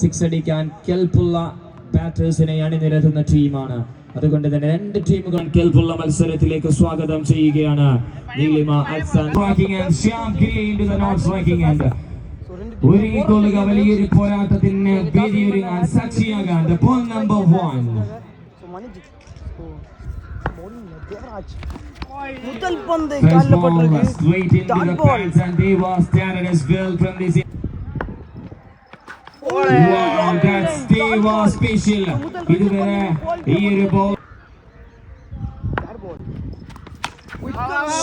Six അടിക്കാൻ കെൽപ്പുള്ള ബാറ്റേഴ്സിനെ അണിനിരത്തുന്ന ടീമാണ് അതുകൊണ്ട് തന്നെ രണ്ട് ടീമുകൾ കെൽപ്പുള്ള മത്സരത്തിലേക്ക് സ്വാഗതം ചെയ്യുകയാണ്. നീലിമ ഒരുങ്ങിക്കൊള്ളുക വലിയൊരു പോരാട്ടത്തിന് വേദിയൊരുങ്ങാൻ സാക്ഷിയാകാൻ പോൾ നമ്പർ വൺ മുതൽ പന്ത് കാലിൽ പെട്ടിരിക്കുന്നു Wow, that's Steve was special. Here we are.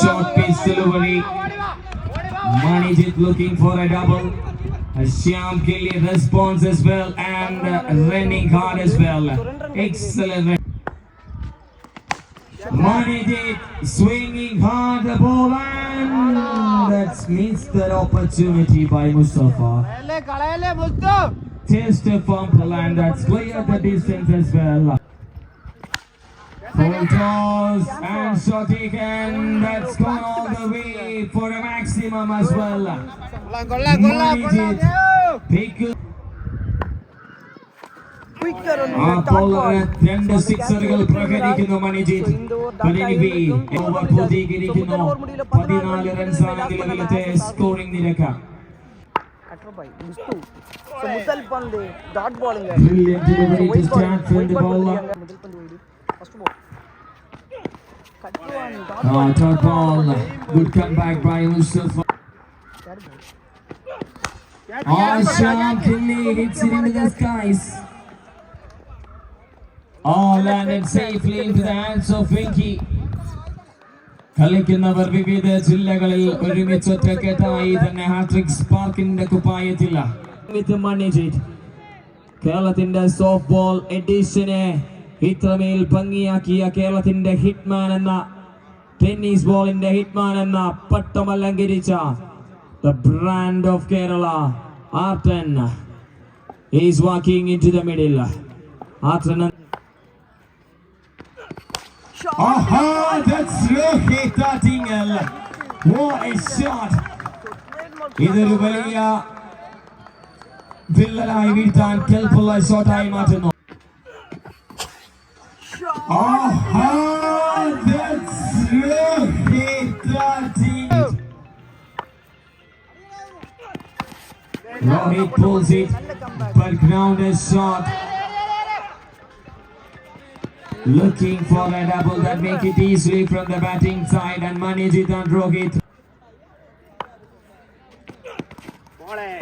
Short piece delivery. Manijit looking for a double. Shyam Kelly response as well and running as well. Excellent. Manijit swinging hard the ball and that's missed that opportunity by Mustafa. Just a fumble and that's cleared the distance as well. Full toss and shot taken. That's gone all the way for a maximum as well. Manijit pick അപ്പോൾ രണ്ട് സിക്സറുകൾ പ്രകടിക്കുന്നു മണിജീത് പരിണിപി over പൂർത്തീകരിക്കുന്നു പതിനാല് റൺസാണ് നിലവിലത്തെ scoring നിരക്ക് Good comeback by Mustafa. Asham Kelly hits it into the skies. All landed safely into the hands of Winky. കളിക്കുന്നവർ വിവിധ ജില്ലകളിൽ ഒരുമിച്ച് ഒറ്റക്കെട്ടായി തന്നെ ഹാട്രിക് സ്പാർക്കിന്റെ കുപ്പായത്തില്ല. കേരളത്തിന്റെ സോഫ്റ്റ് ബോൾ എഡിഷനെ ഇത്രമേൽ ഭംഗിയാക്കിയ കേരളത്തിന്റെ ഹിറ്റ്മാൻ എന്ന ടെന്നീസ് ബോളിന്റെ ഹിറ്റ്മാൻ എന്ന പട്ടം അലങ്കരിച്ച brand of Kerala Kerala, is is into the middle Artan. Aha, that's Rohit Tattingal. What a shot! ഇതൊരു വലിയ വില്ലനായി വീഴ്ത്താൻ കെൽപ്പുള്ള ഷോട്ടായി മാറ്റുന്നു Aha, that's Rohit Tattingal. Rohit pulls it, but grounded shot. Looking for a double that make it easily from the batting side and Manijit and Rohit.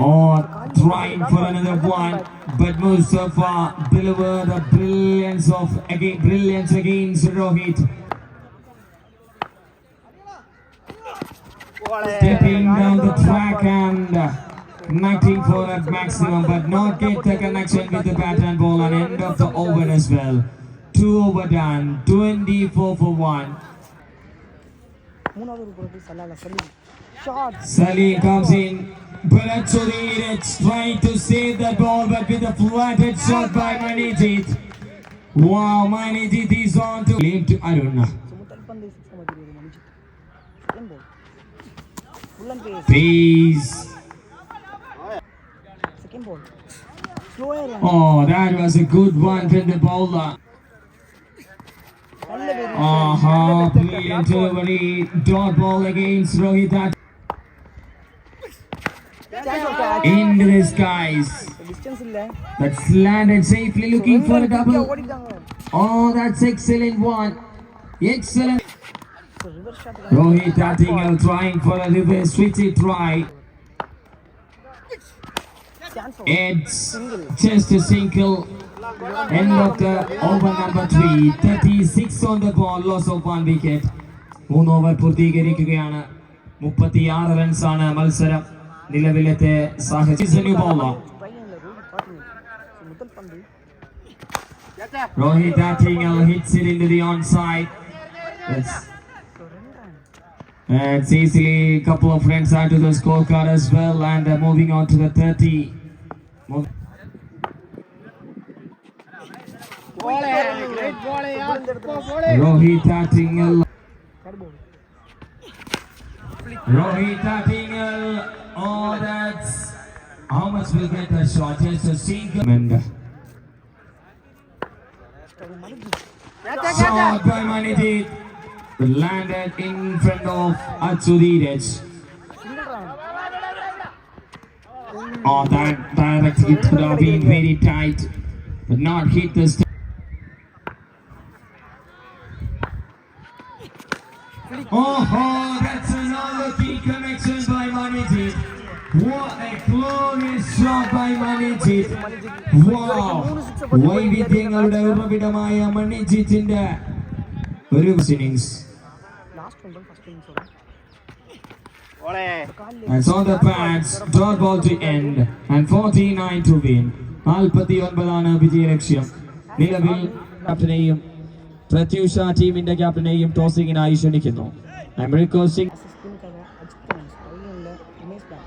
Or trying for another one, but Mustafa delivered a brilliance of again brilliance against Rohit. Stepping down the track and uh, connecting for that maximum, but not get the connection with the bat and ball and end of the over as well. 2 over done, 24 for 1. Salim comes in. But Salim, it's trying to save the ball, but with a flatted shot by Manijit. Wow, Manijit is on to leave to Aruna. Please. Oh, that was a good one from the bowler. Aha, brilliant delivery. Dot ball against Rohit. Into the skies. That's landed safely looking for a double. Oh, that's excellent one. Excellent. Rohit Attingal trying for a reverse switchy try. It's just a single. End knocker over number 3. 36 on the ball, loss of one wicket. One over Purti Girikiana. Mupati Aravan Sana Malsara. Nila Vilete Sahaj is a new bowler. Rohit Dattingal hits it into the onside. Yes. And Cecily, couple of friends add to the scorecard as well. And uh, moving on to the 30. Rohit tingle Rohit tingle Oh, that's how much will get the shot. Just a single. Menda. Shot by Manidit. Landed in front of Atsudiraj. Oh, that direct hit could have been very tight, but not hit the Oh, that's another key connection by Manijit. What a glorious shot by Manijit. Wow. Why we think of the Ubabidamaya Manijit in there? Very good innings. And saw the pads, draw ball to end, and 49 to win. Alpati on Balana, Vijay Rakshya. Nila Bill, Pratyusha ടീമിന്റെ ക്യാപ്റ്റനെയും ടോസിങ്ങിനായി ക്ഷണിക്കുന്നു I M requesting சிஸ்டமுக்காக Ajith ஸ்பைனில் Umesh தான்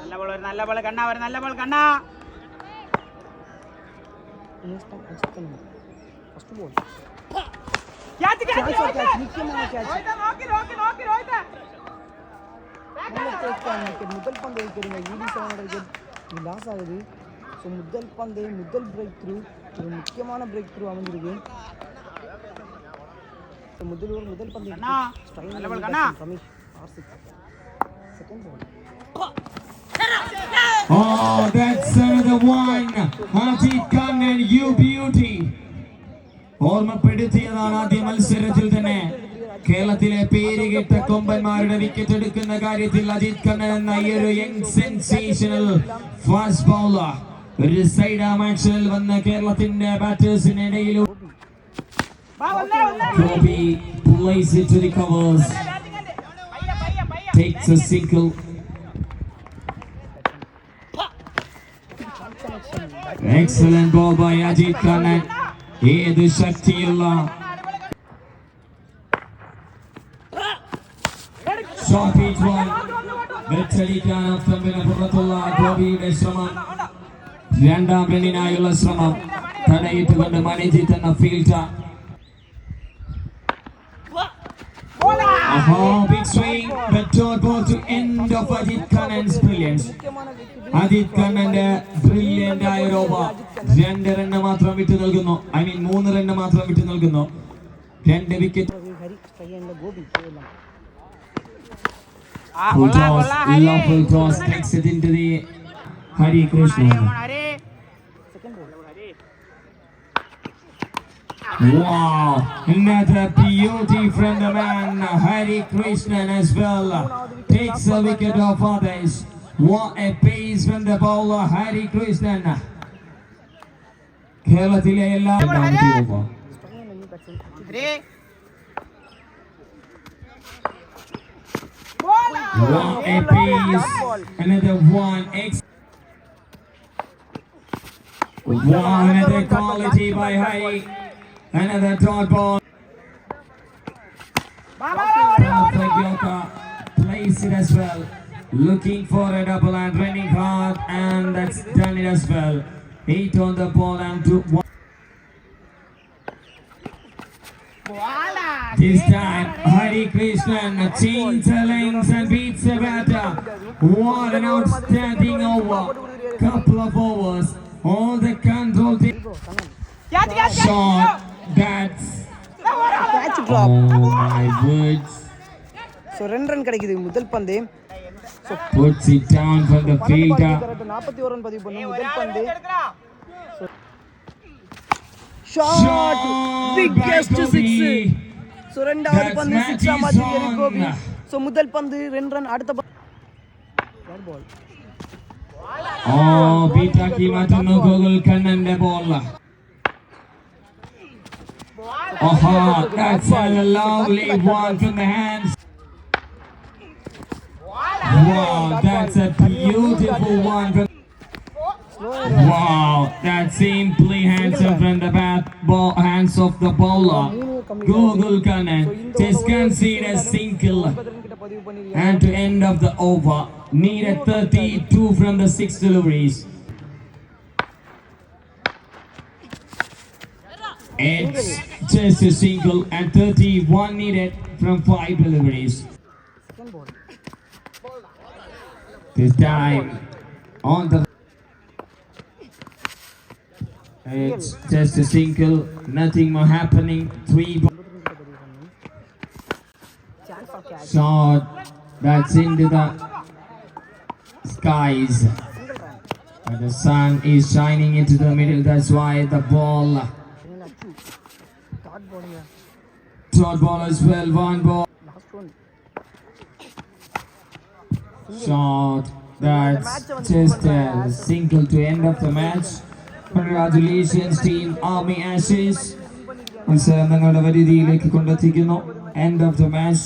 நல்ல பால் ஒரு நல்ல பால் கண்ணா ஒரு நல்ல பால் கண்ணா உமேஷ் தான் Ajit Kannan first ball catch catch catch catch முக்கியமான கேட்ச் ரோஹித் நோக்கி நோக்கி நோக்கி ரோஹித் நல்ல கேட்ச் விக்கெட் முதல் பந்து வைக்கிறீங்க ஈடி செவன் விக்கெட் இது லாஸ் ஆகுது ஸோ முதல் பந்து முதல் பிரேக் த்ரூ ஒரு முக்கியமான பிரேக் த்ரூ அமைஞ்சிருக்கு So, முதல் ஓவர் முதல் பந்து கண்ணா, நல்ல ball Kannan. Ramesh R six second ball Oh, that's another one. Ajit Kannan, you beauty. ഓർമ്മപ്പെടുത്തിയതാണ് ആദ്യ മത്സരത്തിൽ തന്നെ കേരളത്തിലെ പേരുകെട്ട കൊമ്പന്മാരുടെ വിക്കറ്റ് എടുക്കുന്ന കാര്യത്തിൽ അജിത് കണ്ണൻ എന്ന ഈ ഒരു യങ് സെൻസേഷണൽ ഫാസ്റ്റ് ബൗളർ ഒരു സൈഡ് മാച്ചുകളിൽ വന്ന കേരളത്തിന്റെ ബാറ്റേഴ്സിന് ഇടയിൽ Kobe plays it to the covers, takes a single. Excellent ball by Ajit ഏത് ശക്തിയുള്ള? ഷോട്ട് ഈറ്റ് വൺ വെച്ചടിക്കാൻ അത്തമ്പിന് പുറത്തുള്ള ശ്രമം. രണ്ടാം റണ്ണിനായുള്ള ശ്രമം. തടയിട്ടുകൊണ്ട് മനേജി തന്ന fielder Hari Krishna Wow, another beauty from the man Hari Krishna as well. Takes a wicket of others. What a pace from the bowler Hari Krishna. കേരളത്തിലെ എല്ലാ one a! Another one. Wow, another quality by Hari. Another dot ball. Yoka plays it as well. Looking for a double and running hard, and that's done it as well. Eight on the ball and two. One. This time, Hari Krishnan changes the lanes and beats the batter. What an outstanding over. Couple of overs. All the control. a shot that drop. oh my words run, ரெண்டு run கிடைக்குது முதல் So puts it down for the fielder நாற்பத்தி ஒரு run பதிவு பண்ண முதல் பந்து shot biggest six so ரெண்டாவது பந்து சிக்ஸா மாதிரி கோபி ஸோ முதல் பந்து ரெண்டு ரன் அடுத்த பால் ஓ பீட்டா கீமா தன்னு கோகுல் கண்ணன் போல்லாம் Aha, that's a lovely one from the hands. Wow, that's a beautiful one. From wow, that's simply handsome from the bat ball, hands of the bowler. Google Kanan just concede a single and to end of the over. Need a 32 from the six deliveries. It's just a single and 31 needed from five deliveries. This time on the it's just a single, nothing more happening. Three shot that's into the skies. And the sun is shining into the middle, that's why the ball Third ball here. Third ball as well. One ball. Last one. Shot. That's just a single to end of the match. Congratulations team Army Ashes മത്സരം നിങ്ങളുടെ വരുതിയിലേക്ക് കൊണ്ടെത്തിക്കുന്നു end of the match.